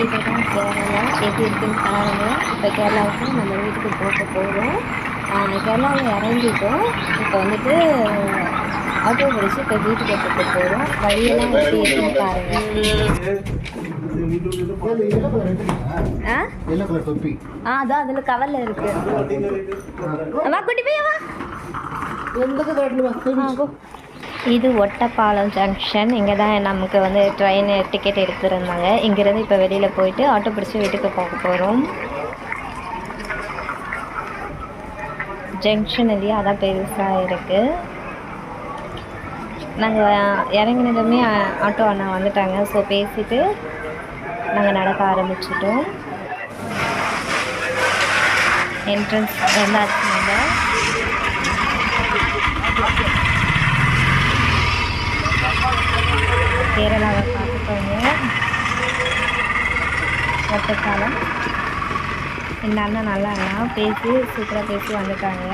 இதுதான் கேரளா எப்படி இருக்குன்னு பாருங்கள் இப்போ கேரளாவுக்கு நம்ம வீட்டுக்கு போக போகிறோம் கேரளாவில் இறங்கிட்டோம். இப்போ வந்துட்டு ஆட்டோ பிடிச்சி இப்போ வீட்டுக்கு போக போகிறோம் வழியெல்லாம் எப்படி இருக்குன்னு பாருங்கள் ஆ? அதான் அதில் கவரில் இருக்கு. வா குட்டி போய் வா. எந்த. இது ஒட்டப்பாலம் ஜங்ஷன் இங்கே தான் நமக்கு வந்து ட்ரெயின் டிக்கெட் எடுத்துருந்தாங்க. இங்கேருந்து இப்போ வெளியில் போயிட்டு ஆட்டோ பிடிச்சி வீட்டுக்கு போக போகிறோம் ஜங்ஷன் இல்லையா அதான் பெருசாக இருக்குது நாங்கள் இறங்கினதுமே ஆட்டோ அண்ணா வந்துட்டாங்க. ஸோ பேசிட்டு நாங்கள் நடக்க ஆரம்பிச்சிட்டோம். என்ட்ரன்ஸ் வந்தாச்சு ஒட்டக்காலம் இந்த அண்ணன் நல்லா அண்ணா பேசி சூப்பராக பேசி வந்துட்டாங்க.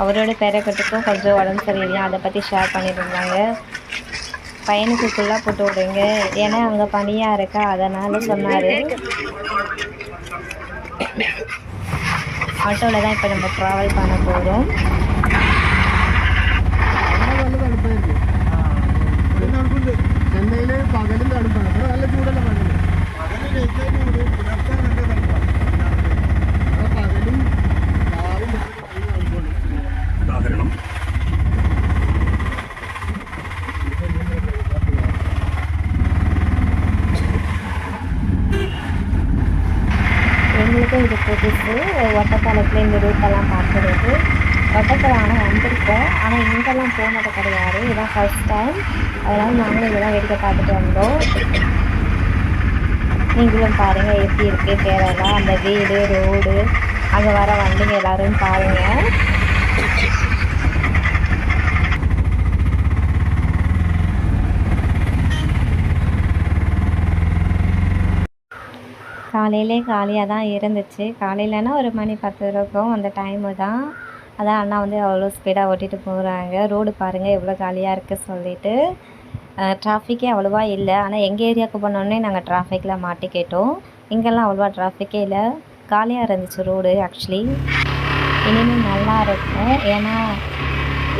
அவரோட பேரக்கட்டுக்கும் கொஞ்சம் உடம்பு சரியில்லையா? அதை பற்றி ஷேர் பண்ணியிருந்தாங்க பையனுக்கு ஃபுல்லாக போட்டு விடுங்க. ஏன்னா அங்கே பனியாக இருக்கா? அதனால் சொன்னார். ஆட்டோவில் தான் இப்போ நம்ம ட்ராவல் பண்ண போகிறோம் ചെന്നൈയില് പകലും തണുപ്പാണ് ഇവിടെ നല്ല ചൂടല്ല പകല് അപ്പൊ പകലും രാവും നല്ല തണുപ്പാണ്. எங்களுக்கும் இது புதுசு ஒட்டப்பாலத்தில் இந்த ரூட்டெல்லாம் பார்க்குறது பக்கத்தில் ஆனால் வந்திருக்கோம். ஆனால் இங்கெல்லாம் போனது கிடையாது. இதுதான் ஃபர்ஸ்ட் டைம் அதனால் நாங்களும் இதெல்லாம் வேடிக்கை பார்த்துட்டு வந்தோம். நீங்களும் பாருங்கள் எப்படி இருக்குது கேரளா அந்த வீடு ரோடு. அங்கே வர வண்டிங்க எல்லோரும் பாருங்கள் காலையிலே காலியாக தான் இருந்துச்சு. காலையிலனா ஒரு மணி பத்து இருக்கும் அந்த டைமு தான். அதான் அண்ணா வந்து அவ்வளோ ஸ்பீடாக ஓட்டிகிட்டு போகிறாங்க ரோடு பாருங்கள் எவ்வளோ காலியாக இருக்குது சொல்லிவிட்டு டிராஃபிக்கே அவ்வளோவா இல்லை. ஆனால் எங்கள் ஏரியாவுக்கு போனோடனே நாங்கள் டிராஃபிக்கில் மாட்டிக்கிட்டோம் இங்கெல்லாம் அவ்வளோவா டிராஃபிக்கே இல்லை. காலியாக இருந்துச்சு ரோடு ஆக்சுவலி இனிமேல் நல்லா இருக்கும். ஏன்னா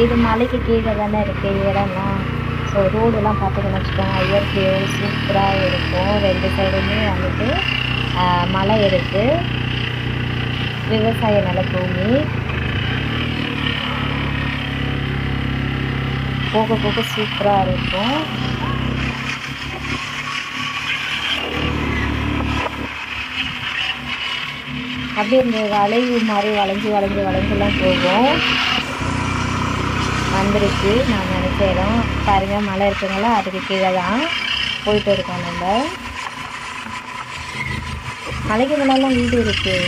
இது மலைக்கு கீழே தானே இருக்குது இடம்லாம் ஸோ ரோடெல்லாம் பார்த்தீங்கன்னு வச்சுக்கோங்க இயற்கையோ சூப்பராக இருக்கும். ரெண்டு சைடுமே வந்துட்டு மலை இருக்குது விவசாய நிலப்பூமி போக போக சூப்பராக இருக்கும். அப்படியே இந்த வளைவு மாதிரி வளைஞ்சு வளைஞ்சு வளைஞ்சுலாம் போகும். வந்துருச்சு நான் நினச்ச இடம். பாருங்கள் மலை இருக்குங்களா அதுக்கு கீழே தான் போயிட்டு இருக்கோம் நம்ம. மலைக்கு மேலாம் வீடு இருக்குது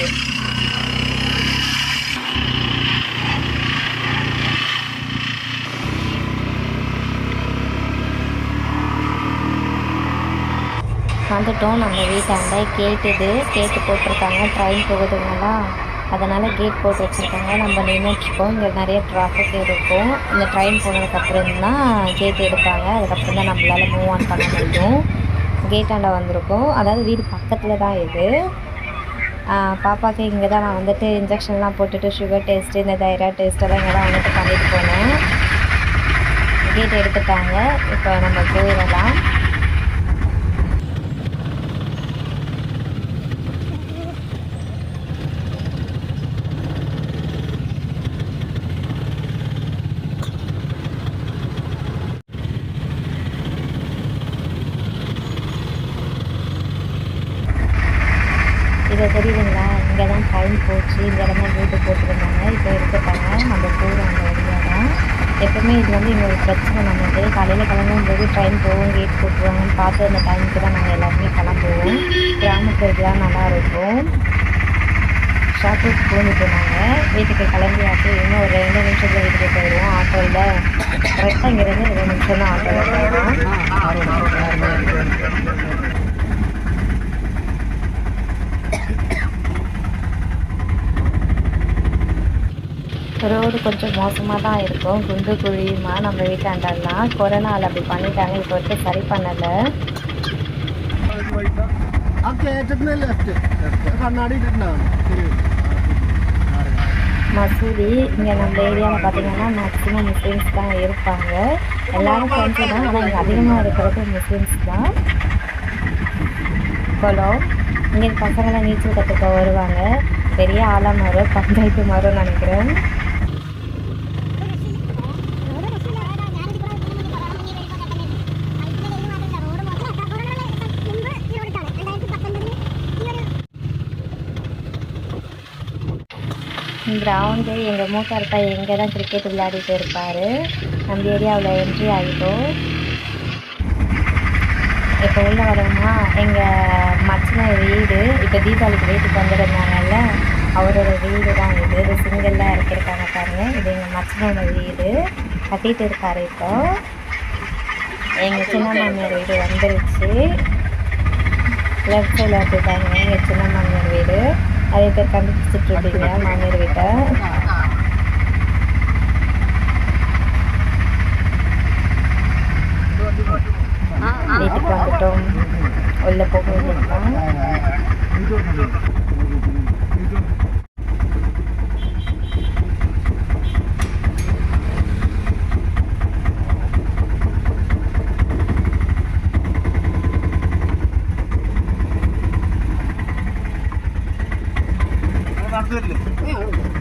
வந்துட்டோம் நம்ம வீட்டாண்ட கேட்டுது. கேட்டு போட்டிருக்காங்க. ட்ரெயின் போகுதுங்களா அதனால் கேட் போட்டு வச்சுருக்காங்க. நம்ம நின்றுட்டுருக்கோம் இங்கே நிறைய ட்ராஃபிக் இருக்கும். இந்த ட்ரெயின் போனதுக்கப்புறம் தான் கேட் எடுப்பாங்க அதுக்கப்புறம் தான் நம்மளால் மூவ் ஆன் பண்ண முடியும். கேட்டாண்ட வந்திருக்கோம். அதாவது வீடு பக்கத்தில் தான் இது. பாப்பாக்கு இங்கே தான் நான் வந்துட்டு இன்ஜெக்ஷன்லாம் போட்டுட்டு சுகர் டெஸ்ட்டு இந்த தைரா டெஸ்ட்டெல்லாம் இங்கே தான் வந்துட்டு பண்ணிட்டு போனேன். கேட் எடுத்துட்டாங்க. இப்போ நம்ம போயிடலாம் இதை தெரியுதுங்களா இங்கே தான் ட்ரெயின் போச்சு. இந்த இடம் தான் வீட்டு இப்போ எடுத்துட்டாங்க நம்ம போகிறோம் அந்த வழியாக தான். எப்போவுமே இது வந்து இங்கே ஒரு பிரச்சனை நமக்கு. காலையில் கிளம்பும் போது ட்ரெயின் போகும் கேட் போட்டுருவாங்கன்னு பார்த்து அந்த டைமுக்கு தான் நாங்கள் எல்லாருமே கிளம்புவோம். கிராமத்துலாம் நல்லாயிருக்கும் நல்லா ஷாப்பிங் போந்துட்டு நாங்கள் வீட்டுக்கு கிளம்பி கிளம்பியாச்சு. இன்னும் ஒரு ரெண்டு நிமிஷத்தில் வீட்டுக்கு போயிடுவோம். ஆட்டோவில் கரெக்டாக இங்கேருந்து ரெண்டு நிமிஷம் தான் ஆட்டோவில் போயிடுவோம் ரோடு கொஞ்சம் மோசமாக தான் இருக்கும். குண்டு குழியுமா நம்ம வீட்டாண்டெல்லாம் கொரோனாவில் அப்படி பண்ணிட்டாங்க. இப்போ வரைக்கும் சரி பண்ணலை. மசூதி இங்கே நம்ம ஏரியாவில் பார்த்தீங்கன்னா மேக்ஸிமம் முஸ்லீம்ஸ் தான் இருப்பாங்க. எல்லோரும் ஃப்ரெண்ட்ஸு ஆனால் இங்கே அதிகமாக இருக்கிறது முஸ்லீம்ஸ் தான். குளம். இங்கே பசங்களாம் நீச்சல் கற்றுக்க வருவாங்க. பெரிய ஆலமரம் பஞ்சாயத்து மரம் நினைக்கிறேன். கிரவுண்டு எங்கள் மூத்தார் பையன் இங்கே தான் கிரிக்கெட் விளையாடிட்டு இருப்பார். நம்ம ஏரியாவில் என்ட்ரி ஆகிட்டோம் இப்போ உள்ள வரோம்னா எங்கள் மச்சின வீடு இப்போ தீபாவளிக்கு வீட்டுக்கு வந்துருந்தாங்கல்ல அவரோட வீடு தான் இது இது சிங்கிளாக இறக்கிருக்காங்க பாருங்க. இது எங்கள் மச்சினோட வீடு. கட்டிகிட்டு இருக்காரு இப்போ. எங்கள் சின்ன மாமியார் வீடு வந்துருச்சு. லெஃப்ட் சைடில் இருக்கு பாருங்க எங்கள் சின்ன மாமியார் வீடு. நிறைய பேர் கண்டுபிடிச்சிட்டு இருப்பீங்க மாமியார் வீட்டை. வீட்டுக்கு வந்துட்டோம். உள்ள போக வேண்டியதுதான்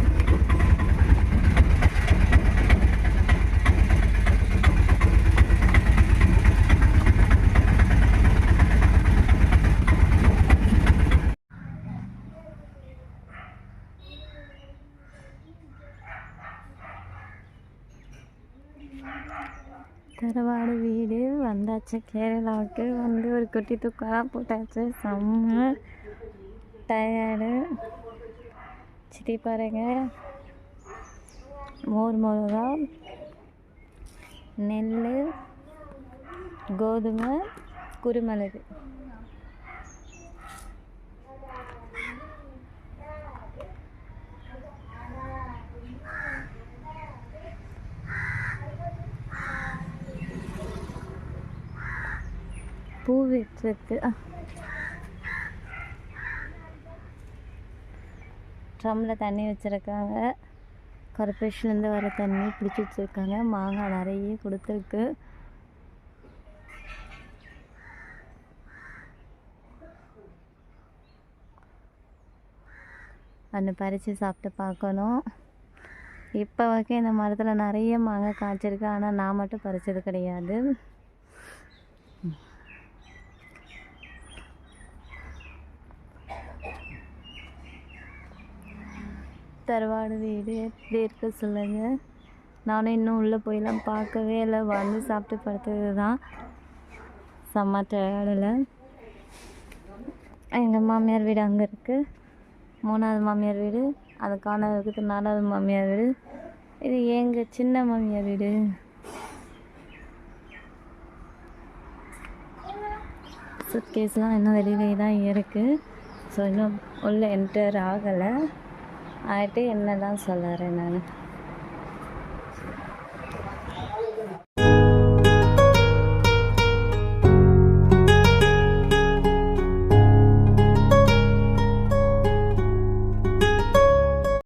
தரவாடு வீடு வந்தாச்சு கேரளாவுக்கு வந்து ஒரு குட்டி தூக்கலாம் போட்டாச்சு செம்ம டயர்டு பச்சடி பாருங்க. மோர் மிளகா நெல் கோதுமை குருமிளகு. பூ வச்சிருக்கு. ட்ரம்மில் தண்ணி வச்சுருக்காங்க. கார்பரேஷன்லேருந்து வர தண்ணி பிடிச்சி வச்சுருக்காங்க. மாங்காய் நிறைய கொடுத்துருக்கு. ஒன்று பறித்து சாப்பிட்டு பார்க்கணும். இப்போ வரைக்கும் இந்த மரத்தில் நிறைய மாங்காய் காய்ச்சிருக்கு. ஆனால் நான் மட்டும் பறிச்சது கிடையாது. தரவாடு வீடு எப்படி இருக்க சொல்லுங்கள் நானும் இன்னும் உள்ளே போயெல்லாம் பார்க்கவே இல்லை. வந்து சாப்பிட்டு படுத்தது தான் செம்ம டயர்டில் எங்கள் மாமியார் வீடு அங்கே இருக்குது மூணாவது மாமியார் வீடு. அதுக்கான இருக்குது நாலாவது மாமியார் வீடு. இது எங்கள் சின்ன மாமியார் வீடு? சுட்கேஸ்லாம் இன்னும் வெளியிலே தான் இருக்குது ஸோ இன்னும் உள்ளே என்டர் ஆகலை. ஆகிட்டு என்னதான் சொல்கிறேன் நான்.